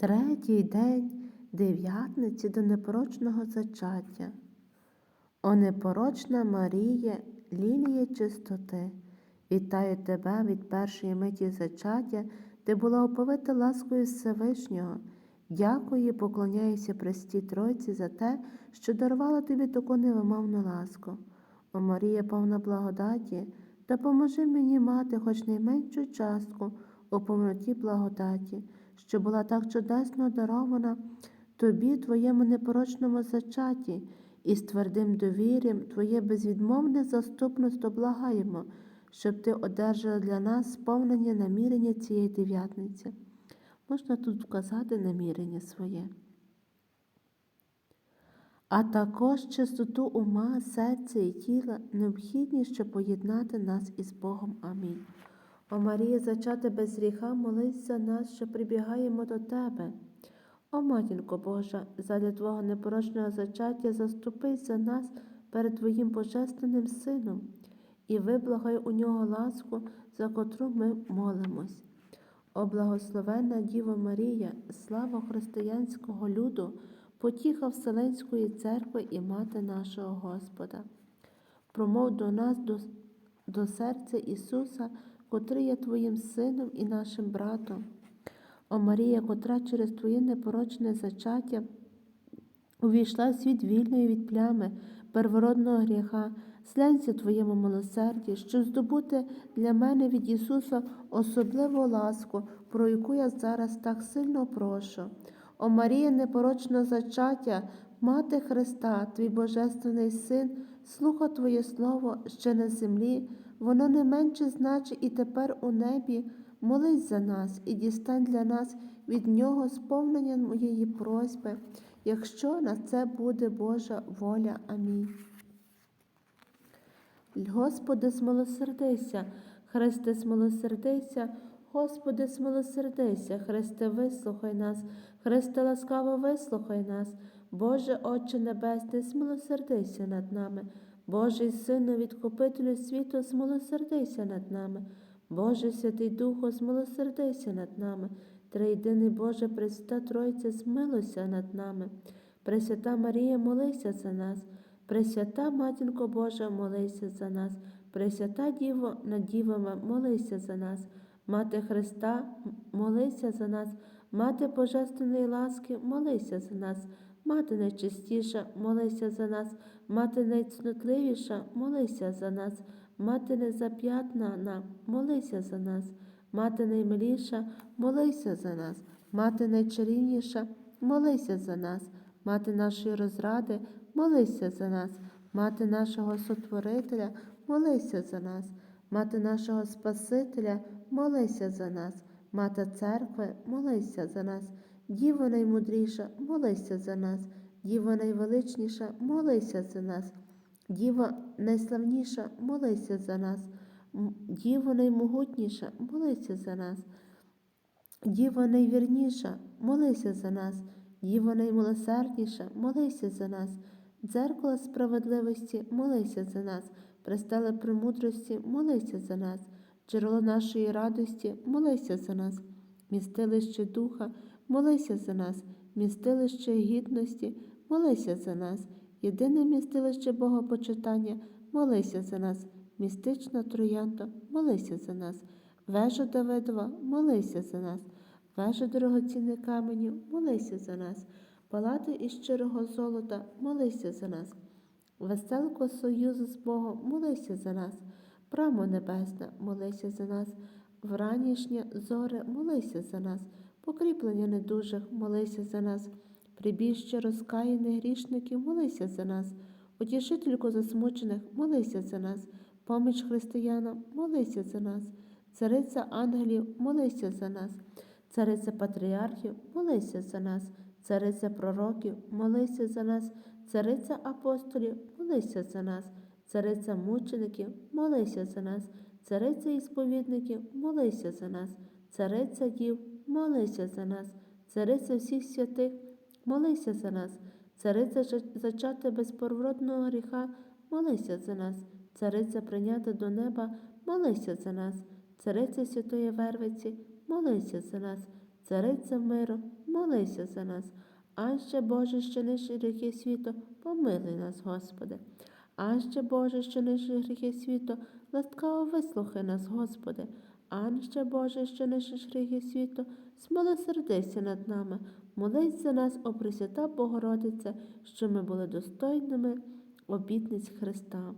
Третій день дев'ятниці до непорочного зачаття. О непорочна Марія, лілія чистоти, вітаю тебе від першої миті зачаття, де була оповита ласкою Всевишнього. Дякую і поклоняюся Престій Тройці за те, що дарувала тобі таку невимовну ласку. О Марія, повна благодаті, допоможи мені мати хоч найменшу частку у повноті благодаті, що була так чудесно дарована тобі, твоєму непорочному зачаті, і з твердим довір'ям Твоє безвідмовне заступництво благаємо, щоб Ти одержала для нас сповнення намірення цієї дев'ятниці. Можна тут вказати намірення своє. А також чистоту ума, серця і тіла необхідні, щоб поєднати нас із Богом. Амінь. О Марія, зачати без гріха, молись за нас, що прибігаємо до Тебе. О матінко Божа, задля Твого непорочного зачаття заступись за нас перед Твоїм Божественним Сином і виблагай у нього ласку, за котру ми молимось. О благословенна Діво Марія, слава християнського люду, потіха Вселенської церкви і мати нашого Господа. Промов до нас, до, до серця Ісуса, котрий є Твоїм Сином і нашим братом. О Марія, котра через Твоє непорочне зачаття увійшла в світ вільної від плями, первородного гріха, слянься Твоєму милосерді, щоб здобути для мене від Ісуса особливу ласку, про яку я зараз так сильно прошу. О Марія, непорочне зачаття, Мати Христа, Твій Божественний Син, слуха Твоє Слово ще на землі, воно не менше значить і тепер у небі. Молись за нас і дістань для нас від Нього сповнення моєї просьби, якщо на це буде Божа воля. Амінь. Господи, смилосердися, Христе, смилосердися, Господи, смилосердися, Христе, вислухай нас, Христе, ласкаво вислухай нас, Боже, Отче Небесний, смилосердися над нами, Божий Сину, відкупителю світу, смилосердися над нами. Боже Святий Духу, змилосердися над нами, Триєдиний Боже, Пресвята Тройця, змилуйся над нами. Пресвята Марія, молися за нас, Пресвята Матінко Божа, молися за нас, Пресвята Діво над дівами, молися за нас, Мати Христа, молися за нас, Мати Божественної ласки, молися за нас, Мати найчистіша, молися за нас, Мати найцнотливіша, молися за нас. Мати незап'ятнана, молися за нас, мати наймиліша, молися за нас, мати найчарівніша, молися за нас, мати нашої розради, молися за нас, мати нашого Сотворителя, молися за нас, мати нашого Спасителя, молися за нас, мати церкви, молися за нас, Діво наймудріша, молися за нас, Діво найвеличніша, молися за нас. Діва найславніша, молися за нас, Діва наймогутніша, молися за нас, Діва найвірніша, молися за нас, Діва наймилосердніша, молися за нас, дзеркало справедливості, молися за нас, престеле премудрості, молися за нас, джерело нашої радості, молися за нас, містилище духа, молися за нас, містилище гідності, молися за нас. Єдине містилище Богопочитання, молися за нас, містична троянда, молися за нас, вежа Давидова, молися за нас, вежа дорогоцінних каменів, молися за нас, палати із щирого золота, молися за нас, веселко союзу з Богом, молися за нас, прамо небесна, молися за нас, вранішнє зоре, молися за нас, покріплення недужих, молися за нас. Прибіжче розкаяних грішників, молися за нас, утішительку засмучених, молися за нас, поміч християнам, молися за нас, цариця ангелів, молися за нас, цариця патріархів, молися за нас, цариця пророків, молися за нас, цариця апостолів, молися за нас, цариця мучеників, молися за нас, цариця ісповідників, молися за нас, цариця дів, молися за нас, цариця всіх святих. Молися за нас, цариця зачати без порвродного гріха, молися за нас, цариця прийняти до неба, молися за нас, цариця Святої Вервиці, молися за нас, Цариця миру, молися за нас. Аще Боже, що нищий гріхи світу, помилуй нас, Господи. Аще Боже, що нищий гріхи світу, ласкаво вислухай нас, Господи. Анще Боже, що нищиш гріхи світу, смилосердися над нами, молись за нас, о Пресвята Богородице, що ми були достойними обітниць Христа.